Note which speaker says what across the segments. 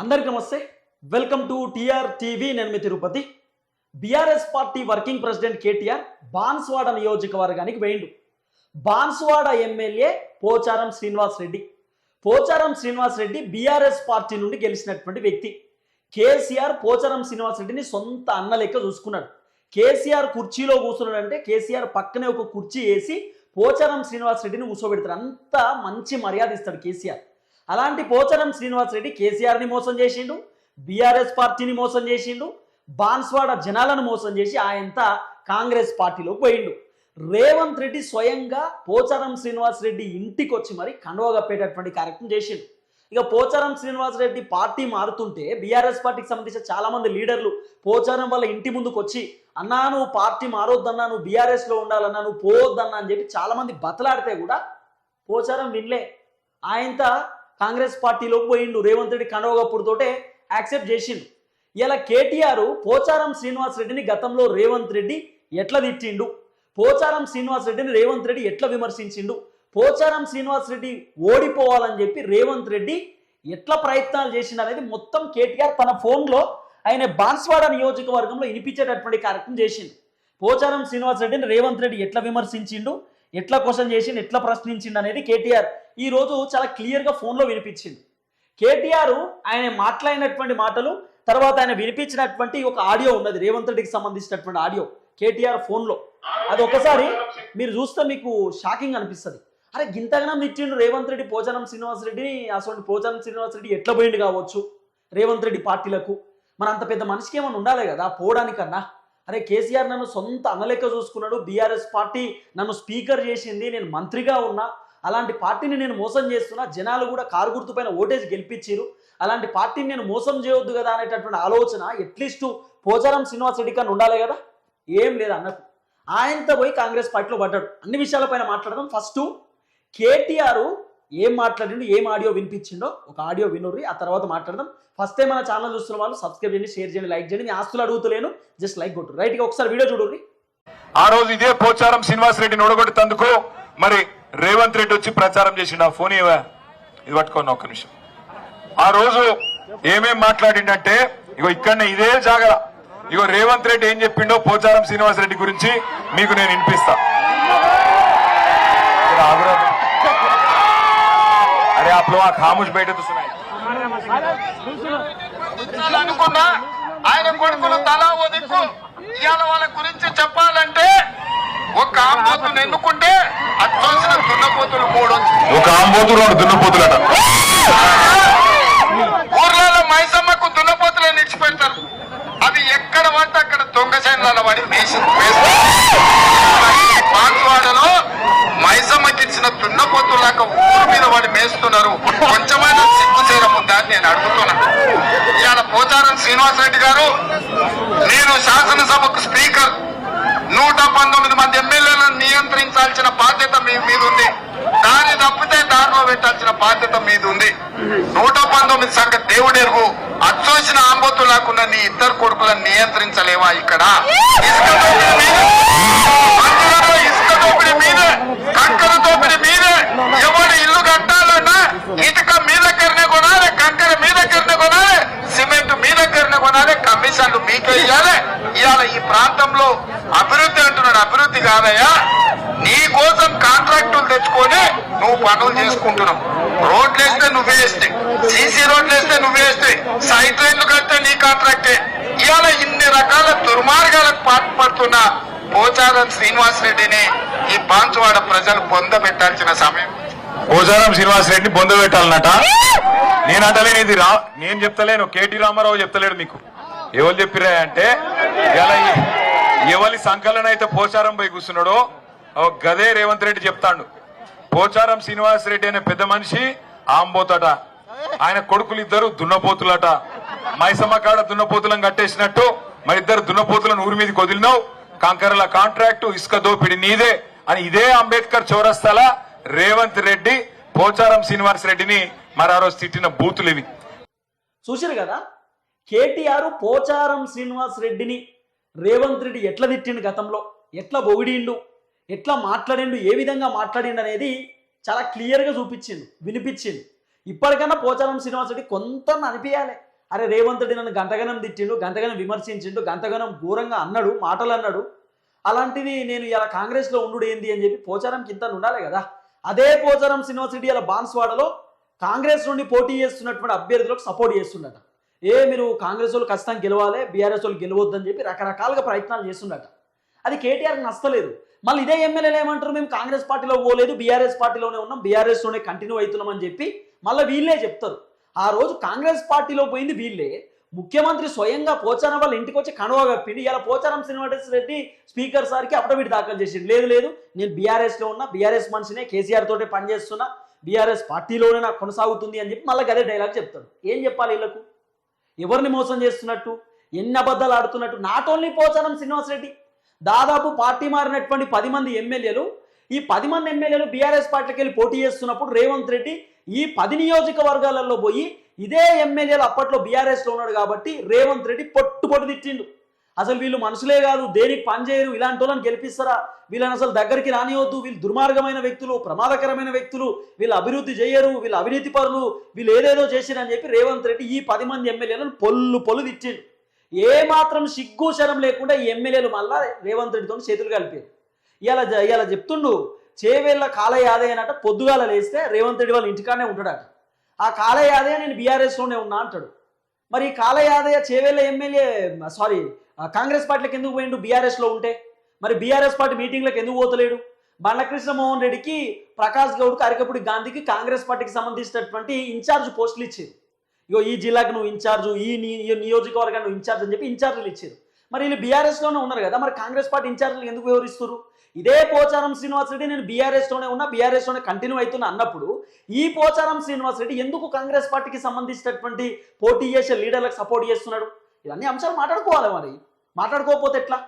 Speaker 1: అందరికి నమస్తే. Welcome to TR TV నేను మీ Tirupati. BRS party working president KTR Banswada నియోజకవర్గానికి వేయండు Banswada MLA Pocharam Srinivas Reddy. Pocharam Srinivas Reddy BRS party నుండి గెలిచినటువంటి వ్యక్తి. కేసీఆర్ పోచారం శ్రీనివాస్ రెడ్డిని సొంత అన్న లెక్క చూసుకున్నాడు. కేసీఆర్ కుర్చీలో కూర్చున్నాడంటే కేసీఆర్ పక్కనే ఒక కుర్చీ వేసి పోచారం శ్రీనివాస్ రెడ్డిని కూర్చోబెడతారు అంత మంచి మర్యాద ఇస్తాడు కేసీఆర్ అలాంటి పోచారం శ్రీనివాస్ రెడ్డి కేసీఆర్ని మోసం చేసిండు బీఆర్ఎస్ పార్టీని మోసం చేసిండు బాన్స్వాడ జనాలను మోసం చేసి ఆయంత కాంగ్రెస్ పార్టీలోకి పోయిండు. రేవంత్ రెడ్డి స్వయంగా పోచారం శ్రీనివాస్ రెడ్డి ఇంటికి వచ్చి మరి కండువగప్పేటటువంటి కార్యక్రమం చేసిండు. ఇక పోచారం శ్రీనివాస్ రెడ్డి పార్టీ మారుతుంటే బీఆర్ఎస్ పార్టీకి సంబంధించిన చాలామంది లీడర్లు పోచారం వల్ల ఇంటి ముందుకు వచ్చి అన్నా నువ్వు పార్టీ మారొద్దన్నా నువ్వు బీఆర్ఎస్లో ఉండాలన్నా నువ్వు పోవద్దన్నా అని చెప్పి చాలామంది బతలాడితే కూడా పోచారం వినలే. ఆయంత కాంగ్రెస్ పార్టీలోకి పోయిండు. రేవంత్ రెడ్డి కనవగప్పుడుతోటే యాక్సెప్ట్ చేసిండు. ఇలా కేటీఆర్ పోచారం శ్రీనివాస్ రెడ్డిని గతంలో రేవంత్ రెడ్డి ఎట్లా తిట్టిండు? పోచారం శ్రీనివాస్ రెడ్డిని రేవంత్ రెడ్డి ఎట్లా విమర్శించిండు? పోచారం శ్రీనివాస్ రెడ్డి ఓడిపోవాలని చెప్పి రేవంత్ రెడ్డి ఎట్లా ప్రయత్నాలు చేసిండు అనేది మొత్తం కేటీఆర్ తన ఫోన్లో ఆయన బాన్స్వాడ నియోజకవర్గంలో ఇనిపించేటటువంటి కార్యక్రమం చేసిండు. పోచారం శ్రీనివాస్ రెడ్డిని రేవంత్ రెడ్డి ఎట్లా విమర్శించిండు? ఎట్లా క్వశ్చన్ చేసిండు? ఎట్లా ప్రశ్నించిండు అనేది కేటీఆర్ ఈ రోజు చాలా క్లియర్గా ఫోన్లో వినిపించింది. కేటీఆర్ ఆయన మాట్లాడినటువంటి మాటలు తర్వాత ఆయన వినిపించినటువంటి ఒక ఆడియో ఉన్నది రేవంత్ రెడ్డికి సంబంధించినటువంటి ఆడియో కేటీఆర్ ఫోన్లో అది ఒకసారి మీరు చూస్తే మీకు షాకింగ్ అనిపిస్తుంది. అరే గింతగానం తిట్టిండు రేవంత్ రెడ్డి పోచారం శ్రీనివాస్ రెడ్డిని అసలు పోచారం శ్రీనివాస్ రెడ్డి ఎట్లా పోయిండు కావచ్చు? రేవంత్ రెడ్డి పార్టీలకు. మన అంత పెద్ద మనిషికి ఏమైనా ఉండాలి కదా పోవడానికన్నా? అరే కేసీఆర్ నన్ను సొంత అనలేక చూసుకున్నాడు బీఆర్ఎస్ పార్టీ నన్ను స్పీకర్ చేసింది నేను మంత్రిగా ఉన్నా అలాంటి పార్టీని నేను మోసం చేస్తున్నా జనాలు కూడా కారు గుర్తుపైన ఓటేజ్ గెలిపించారు అలాంటి పార్టీని నేను మోసం చేయొద్దు కదా అనేటటువంటి ఆలోచన అట్లీస్ట్ పోచారం శ్రీనివాస్ రెడ్డి కానీ ఉండాలి కదా? ఏం లేదు అన్నట్టు ఆయనతో పోయి కాంగ్రెస్ పార్టీలో పడ్డాడు. అన్ని విషయాలపైన మాట్లాడదాం. ఫస్ట్ కేటీఆర్ ఏం మాట్లాడిండు ఏం ఆడియో వినిపించిండో ఒక ఆడియో వినుర్రి ఆ తర్వాత మాట్లాడదాం. ఫస్ట్ టైం మన ఛానల్ చూస్తున్న వాళ్ళు సబ్స్క్రైబ్ చేయండి షేర్ చేయండి లైక్ చేయండి. మీ ఆస్తులు అడుగుతలేను జస్ట్ లైక్ కొట్టు రైట్గా ఒకసారి వీడియో చూడండి
Speaker 2: ఆ రోజు ఇదే పోచారం శ్రీనివాస్ రెడ్డిని ఓడగొట్టేందుకు మరి రేవంత్ రెడ్డి వచ్చి ప్రచారం చేసిండు ఆ ఫోన్ ఇవ్వ ఇది పట్టుకోండి ఒక్క నిమిషం ఆ రోజు ఏమేం మాట్లాడిండంటే ఇగో ఇక్కడనే ఇదే జాగర ఇగో రేవంత్ రెడ్డి ఏం చెప్పిండో పోచారం శ్రీనివాస్ రెడ్డి గురించి మీకు నేను వినిపిస్తా जरा आगरा में- अरे आप लोग खामोश बैठे तो सुनाए
Speaker 3: అనుకున్నా ఆయన కొడుకులు తలా ఓ దిక్కు ఇవాళ వాళ్ళ గురించి చెప్పాలంటే ఒక ఆంబోతులు ఎన్నుకుంటే అచ్చోసిన దున్నపోతులు మూడు.
Speaker 2: ఒక ఆంబోతు రెండు దున్నపోతులట.
Speaker 3: ఊర్లలో మైసమ్మకు దున్నపోతులను నిడిచిపెడతారు అవి ఎక్కడ పడితే అక్కడ దొంగ చేనులలో పడి వేసి పాన్వాడలో మైసమ్మకి ఇచ్చిన దున్నపోతులాక ఊరు మీద వాడి మేస్తున్నారు. కొంచెమైనా సిగ్గు చేయడం నేను అడుగుతున్నా. ఇవాళ పోచారం శ్రీనివాసరెడ్డి గారు నేను శాసనసభకు స్పీకర్. నూట పంతొమ్మిది మంది ఎమ్మెల్యేలను నియంత్రించాల్సిన బాధ్యత మీ మీద ఉంది దారి తప్పితే దారిలో పెట్టాల్సిన బాధ్యత మీద ఉంది నూట పంతొమ్మిది సంఖ్య దేవుడెరుగు అచ్చొచ్చిన ఆంబోతు లేకుండా నీ ఇద్దరు కొడుకులను నియంత్రించలేవా ఇక్కడ? ఇసుక దోపిడి మీదే, కంకర దోపిడి మీదే. ఎవరు ఇల్లు కట్టాలన్నా ఇటుక మీ దగ్గరనే కొనాలి కంకర మీ దగ్గరనే కొనాలి సిమెంట్ మీ దగ్గరనే కొనాలి కమిషన్లు మీకే ఇవ్వాలి ఇవాళ ఈ ప్రాంతంలో అభివృద్ధి అంటున్నాడు. అభివృద్ధి కాదయ్యా. నీ కోసం కాంట్రాక్టులు తెచ్చుకొని నువ్వు పనులు చేసుకుంటున్నావు రోడ్లు వేస్తే నువ్వే వేస్తే. సీసీ రోడ్లు వేస్తే నువ్వే వేస్తే. సైట్ లైన్లు కడితే నీ కాంట్రాక్టే. ఇవాళ ఇన్ని రకాల దుర్మార్గాలకు పాటుపడుతున్న పోచారం శ్రీనివాస్ రెడ్డిని ఈ బాన్సువాడ ప్రజలు పొందబెట్టాల్సిన సమయం.
Speaker 2: పోచారం శ్రీనివాస్ రెడ్డిని బొంద పెట్టాలన్నట? నేను అంటలేను ఇది రా నేను చెప్తలేను. కేటీ రామారావు చెప్తలేడు మీకు. ఎవరు చెప్పిరా అంటే ఇలా ఎవరి సంకలన అయితే పోచారం పోయి కూర్చున్నాడో ఓ గదే రేవంత్ రెడ్డి చెప్తాడు. పోచారం శ్రీనివాస్ రెడ్డి అనే పెద్ద మనిషి ఆంబోతట. ఆయన కొడుకులు ఇద్దరు దున్నపోతులట. మైసమ్మ కాడ దున్నపోతులను కట్టేసినట్టు మరి ఇద్దరు దున్నపోతులను ఊరి మీదకి వదిలినావు. కంకరల కాంట్రాక్టు ఇసుక దోపిడి నీదే అని ఇదే అంబేద్కర్ చౌరస్తాల రేవంత్ రెడ్డి పోచారం శ్రీనివాస్ రెడ్డిని మరి ఆ రోజు తిట్టిన బూతులు ఇవి
Speaker 1: చూసారు కదా కేటీఆర్ పోచారం శ్రీనివాస్ రెడ్డిని రేవంత్ రెడ్డి ఎట్లా తిట్టిండు గతంలో? ఎట్లా పొగిడిండు ఎట్లా మాట్లాడిండు ఏ విధంగా మాట్లాడిండు అనేది చాలా క్లియర్గా చూపించిండు వినిపించిండు. ఇప్పటికైనా పోచారం శ్రీనివాస్ రెడ్డి కొంత అనిపించాలి. అరే రేవంత్ రెడ్డి నన్ను గంటగనం తిట్టిండు గంటగనం విమర్శించిండు గంటగనం ఘోరంగా అన్నాడు మాటలు అన్నాడు అలాంటిది నేను ఇలా కాంగ్రెస్లో ఉండు ఏంది అని చెప్పి పోచారంకి ఇంత ఉండాలి కదా? అదే పోచారం శ్రీనివాస్ రెడ్డి ఇలా బాన్స్వాడలో కాంగ్రెస్ నుండి పోటీ చేస్తున్నటువంటి అభ్యర్థులకు సపోర్ట్ చేస్తుండట. ఏ మీరు కాంగ్రెస్ వాళ్ళు ఖచ్చితంగా గెలవాలి బీఆర్ఎస్ వాళ్ళు గెలవద్దని చెప్పి రకరకాలుగా ప్రయత్నాలు చేస్తుండట. అది కేటీఆర్కి నచ్చలేదు. మళ్ళీ ఇదే ఎమ్మెల్యేలు ఏమంటారు? మేము కాంగ్రెస్ పార్టీలో పోలేదు బీఆర్ఎస్ పార్టీలోనే ఉన్నాం బీఆర్ఎస్లోనే కంటిన్యూ అవుతున్నాం అని చెప్పి మళ్ళీ వీళ్ళే చెప్తారు. ఆ రోజు కాంగ్రెస్ పార్టీలో పోయింది వీళ్ళే. ముఖ్యమంత్రి స్వయంగా పోచారం వాళ్ళ ఇంటికి వచ్చి కనువ కప్పిండి. ఇలా పోచారం శ్రీనివాస్ రెడ్డి స్పీకర్ సార్కి అఫిడవిట్ దాఖలు చేసింది లేదు లేదు నేను బీఆర్ఎస్లో ఉన్నా బీఆర్ఎస్ మనిషినే కేసీఆర్ తోటే పనిచేస్తున్నా బీఆర్ఎస్ పార్టీలోనే నాకు కొనసాగుతుంది అని చెప్పి మళ్ళీ అదే డైలాగ్ చెప్తాడు ఏం చెప్పాలి వీళ్ళకు? ఎవరిని మోసం చేస్తున్నట్టు? ఎన్ని అబద్ధాలు ఆడుతున్నట్టు? నాట్ ఓన్లీ పోచారం శ్రీనివాస్ రెడ్డి దాదాపు పార్టీ మారినటువంటి పది మంది ఎమ్మెల్యేలు ఈ పది మంది ఎమ్మెల్యేలు బీఆర్ఎస్ పార్టీకి వెళ్ళి పోటీ చేస్తున్నప్పుడు రేవంత్ రెడ్డి ఈ పది నియోజకవర్గాలలో పోయి ఇదే ఎమ్మెల్యేలు అప్పట్లో బీఆర్ఎస్లో ఉన్నాడు కాబట్టి రేవంత్ రెడ్డి పొట్టు పొట్టు తిట్టిండు. అసలు వీళ్ళు మనుషులే కాదు దేనికి పనిచేయరు ఇలాంటి వాళ్ళని గెలిపిస్తారా? వీళ్ళని అసలు దగ్గరికి రానివద్దు వీళ్ళు దుర్మార్గమైన వ్యక్తులు ప్రమాదకరమైన వ్యక్తులు వీళ్ళు అభివృద్ధి చేయరు వీళ్ళు అవినీతి పరులు వీళ్ళు ఏదేదో చేసిరని చెప్పి రేవంత్ రెడ్డి ఈ పది మంది ఎమ్మెల్యేలను పొల్లు పొల్లు తిట్టిండు. ఏ మాత్రం సిగ్గు శరం లేకుండా ఈ ఎమ్మెల్యేలు మళ్ళా రేవంత్ రెడ్డితో చేతులు కలిపారు. ఇలా ఇలా చెప్తుండు చేవేళ్ళ కాలయాదయ్య అంట అనట పొద్దుగాల లేస్తే రేవంత్ రెడ్డి వాళ్ళ ఇంటికానే ఉంటాడట. ఆ కాలయాదయ్య నేను బీఆర్ఎస్లోనే ఉన్నా అంటాడు. మరి ఈ Kale Yadaiah Chevella MLA sorry Congress పార్టీలకు ఎందుకు పోయిండు? బీఆర్ఎస్లో ఉంటే. మరి బీఆర్ఎస్ పార్టీ మీటింగ్లకు ఎందుకు పోతలేడు? బండ్లకృష్ణ మోహన్ రెడ్డికి ప్రకాష్ గౌడ్కి అరకపుడి గాంధీకి కాంగ్రెస్ పార్టీకి సంబంధించినటువంటి ఇన్ఛార్జ్ పోస్టులు ఇచ్చేది ఇగో ఈ జిల్లాకు నువ్వు ఇన్ఛార్జ్ ఈ ఈ నియోజకవర్గాన్ని నువ్వు ఇన్ఛార్జ్ అని చెప్పి ఇన్ఛార్జీలు ఇచ్చారు. మరి వీళ్ళు బీఆర్ఎస్లోనే ఉన్నారు కదా మరి కాంగ్రెస్ పార్టీ ఇన్ఛార్జీలు ఎందుకు వివరిస్తారు ఇదే పోచారం శ్రీనివాస్ రెడ్డి నేను బీఆర్ఎస్లోనే ఉన్నా బీఆర్ఎస్లోనే కంటిన్యూ అవుతున్నా అన్నప్పుడు ఈ పోచారం శ్రీనివాస్ రెడ్డి ఎందుకు కాంగ్రెస్ పార్టీకి సంబంధించినటువంటి పోటీ చేసే లీడర్లకు సపోర్ట్ చేస్తున్నాడు? ఇవన్నీ అంశాలు మాట్లాడుకోవాలి మరి. మాట్లాడుకోకపోతే ఎట్లా?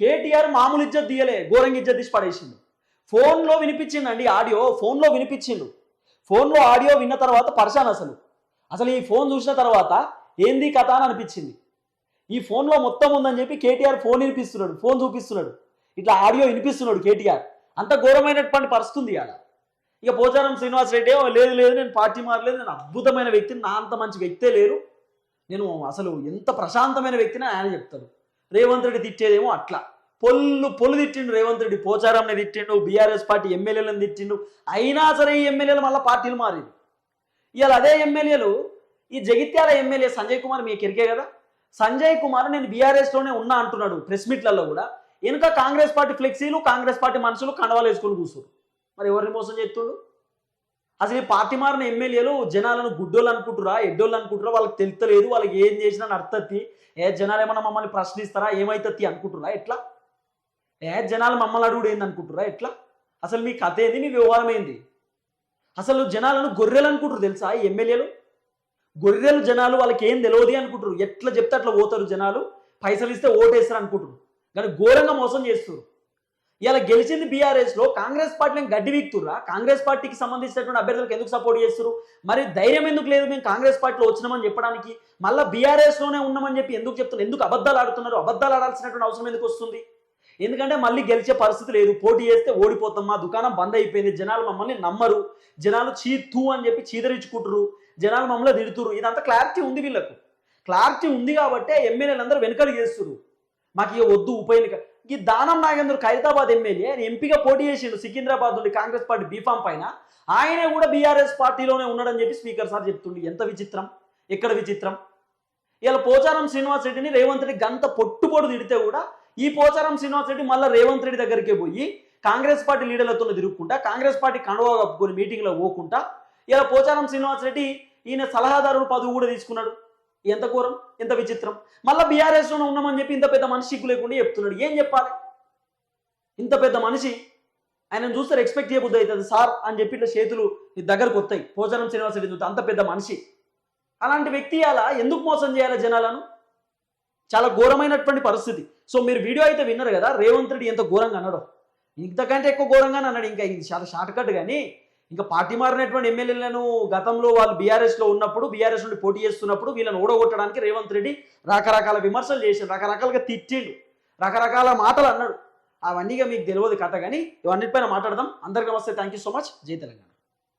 Speaker 1: కేటీఆర్ మామూలు ఇజ్జత్ తీయలే ఘోరంగా ఇజ్జత్ తీసి పడేసిండు. ఫోన్లో వినిపించిందండి ఆడియో ఫోన్లో వినిపించిండు. ఫోన్లో ఆడియో విన్న తర్వాత పర్షాన్ అసలు. అసలు ఈ ఫోన్ చూసిన తర్వాత ఏంది కథ అని అనిపించింది. ఈ ఫోన్లో మొత్తం ఉందని చెప్పి కేటీఆర్ ఫోన్ వినిపిస్తున్నాడు ఫోన్ చూపిస్తున్నాడు. ఇట్లా ఆడియో వినిపిస్తున్నాడు కేటీఆర్. అంత ఘోరమైనటువంటి పరిస్థితుంది అలా ఇక పోచారం శ్రీనివాస్ రెడ్డి లేదు లేదు నేను పార్టీ మారలేదు నేను అద్భుతమైన వ్యక్తిని నా అంత మంచి వ్యక్తే లేరు. నేను అసలు ఎంత ప్రశాంతమైన వ్యక్తిని ఆయన చెప్తాడు. రేవంత్ రెడ్డి తిట్టేదేమో అట్లా. పొల్లు పొల్లు తిట్టిండు రేవంత్ రెడ్డి పోచారంని తిట్టిండు బీఆర్ఎస్ పార్టీ ఎమ్మెల్యేలను తిట్టిండు. అయినా సరే ఈ ఎమ్మెల్యేలు మళ్ళీ పార్టీలు మారిండు ఇవాళ అదే ఎమ్మెల్యేలు ఈ జగిత్యాల ఎమ్మెల్యే సంజయ్ కుమార్ మీకు ఎరికే కదా? సంజయ్ కుమార్ నేను బీఆర్ఎస్లోనే ఉన్నా అంటున్నాడు ప్రెస్ మీట్లలో కూడా. వెనుక కాంగ్రెస్ పార్టీ ఫ్లెక్సీలు కాంగ్రెస్ పార్టీ మనుషులు కండవాలు వేసుకొని కూర్చోరు మరి ఎవరిని మోసం చేస్తుండు? అసలు ఈ పార్టీ మారిన ఎమ్మెల్యేలు జనాలను గుడ్డోళ్ళు అనుకుంటురా ఎడ్డోళ్ళు అనుకుంటురా వాళ్ళకి తెలుతలేదు వాళ్ళకి ఏం చేసినా అర్థత్తి. ఏ జనాలు ఏమన్నా మమ్మల్ని ప్రశ్నిస్తారా? ఏమైతత్తి అనుకుంటురా ఎట్లా? ఏ జనాలు మమ్మల్ని అడుగుడు ఏంది అనుకుంటురా ఎట్లా? అసలు మీ కథ ఏంది? మీ వ్యవహారం ఏంది? అసలు జనాలను గొర్రెలు అనుకుంటారు తెలుసా ఎమ్మెల్యేలు? గొర్రెలు జనాలు వాళ్ళకి ఏం తెలియదు అనుకుంటారు. ఎట్లా చెప్తే అట్లా పోతారు జనాలు. పైసలు ఇస్తే ఓటేస్తారు అనుకుంటారు. కానీ ఘోరంగా మోసం చేస్తారు ఇలా గెలిచింది బీఆర్ఎస్లో కాంగ్రెస్ పార్టీని గడ్డి వీక్తుర్రా? కాంగ్రెస్ పార్టీకి సంబంధించినటువంటి అభ్యర్థులకు ఎందుకు సపోర్ట్ చేస్తారు మరి ధైర్యం ఎందుకు లేదు మేము కాంగ్రెస్ పార్టీలో వచ్చినామని చెప్పడానికి? మళ్ళీ బీఆర్ఎస్లోనే ఉన్నామని చెప్పి ఎందుకు చెప్తున్నారు? ఎందుకు అబద్ధాలు ఆడుతున్నారు? అబద్ధాలు ఆడాల్సినటువంటి అవసరం ఎందుకు వస్తుంది? ఎందుకంటే మళ్ళీ గెలిచే పరిస్థితి లేదు. పోటీ చేస్తే ఓడిపోతాం మా దుకాణం బంద్ అయిపోయింది. జనాలు మమ్మల్ని నమ్మరు. జనాలు చీ తూ అని చెప్పి చీదరించుకుంటారు జనాలు మమ్మల్ని తిడుతురు ఇదంతా క్లారిటీ ఉంది వీళ్ళకు. క్లారిటీ ఉంది కాబట్టి ఎమ్మెల్యేలు అందరూ వెనుకలు చేస్తున్నారు మాకు ఇక వద్దు ఉప ఎన్నిక. ఈ దానం నాగేంద్ర ఖైరతాబాద్ ఎమ్మెల్యే ఆయన ఎంపీగా పోటీ చేసిండు సికింద్రాబాద్ నుండి కాంగ్రెస్ పార్టీ బీఫామ్ పైన. ఆయనే కూడా బీఆర్ఎస్ పార్టీలోనే ఉన్నాడని చెప్పి స్పీకర్ సార్ చెప్తుండు. ఎంత విచిత్రం? ఎక్కడ విచిత్రం? ఇలా పోచారం శ్రీనివాస్ రెడ్డిని రేవంత్ రెడ్డి గంత పొట్టుపొడు తిడితే కూడా ఈ పోచారం శ్రీనివాస్ రెడ్డి మళ్ళీ రేవంత్ రెడ్డి దగ్గరికి పోయి కాంగ్రెస్ పార్టీ లీడర్లతో తిరుగుకుంటా కాంగ్రెస్ పార్టీ కండువా కప్పుకొని మీటింగ్లో పోకుండా ఇలా పోచారం శ్రీనివాస్ రెడ్డి ఈయన సలహాదారుడు పదవి కూడా తీసుకున్నాడు. ఎంత ఘోరం ఎంత విచిత్రం. మళ్ళీ బీఆర్ఎస్లోనే ఉన్నామని చెప్పి ఇంత పెద్ద మనిషి సిగ్గు లేకుండా చెప్తున్నాడు. ఏం చెప్పాలి? ఇంత పెద్ద మనిషి ఆయన చూస్తారు ఎక్స్పెక్ట్ చేయబుద్ధి అవుతుంది. సార్ అని చెప్పి ఇట్లా చేతులు నీ దగ్గరకు వస్తాయి. పోచారం శ్రీనివాస రెడ్డి చూస్తే అంత పెద్ద మనిషి. అలాంటి వ్యక్తి అలా ఎందుకు మోసం చేయాలి జనాలను? చాలా ఘోరమైనటువంటి పరిస్థితి. సో మీరు వీడియో అయితే విన్నారు కదా రేవంత్ రెడ్డి ఎంత ఘోరంగా అన్నాడు. ఇంతకంటే ఎక్కువ ఘోరంగానే అన్నాడు. ఇంకా ఇది చాలా షార్ట్ కట్ కానీ ఇంకా పార్టీ మారినటువంటి ఎమ్మెల్యేలను గతంలో వాళ్ళు బీఆర్ఎస్లో ఉన్నప్పుడు బీఆర్ఎస్ నుండి పోటీ చేస్తున్నప్పుడు వీళ్ళని ఓడగొట్టడానికి రేవంత్ రెడ్డి రకరకాల విమర్శలు చేసిండు రకరకాలుగా తిట్టిండు. రకరకాల మాటలు అన్నాడు. అవన్నీగా మీకు తెలియదు కథ కానీ ఇవన్నిటిపైన మాట్లాడదాం. అందరికీ నమస్తే. థ్యాంక్ యూ సో మచ్ జై తెలంగాణ.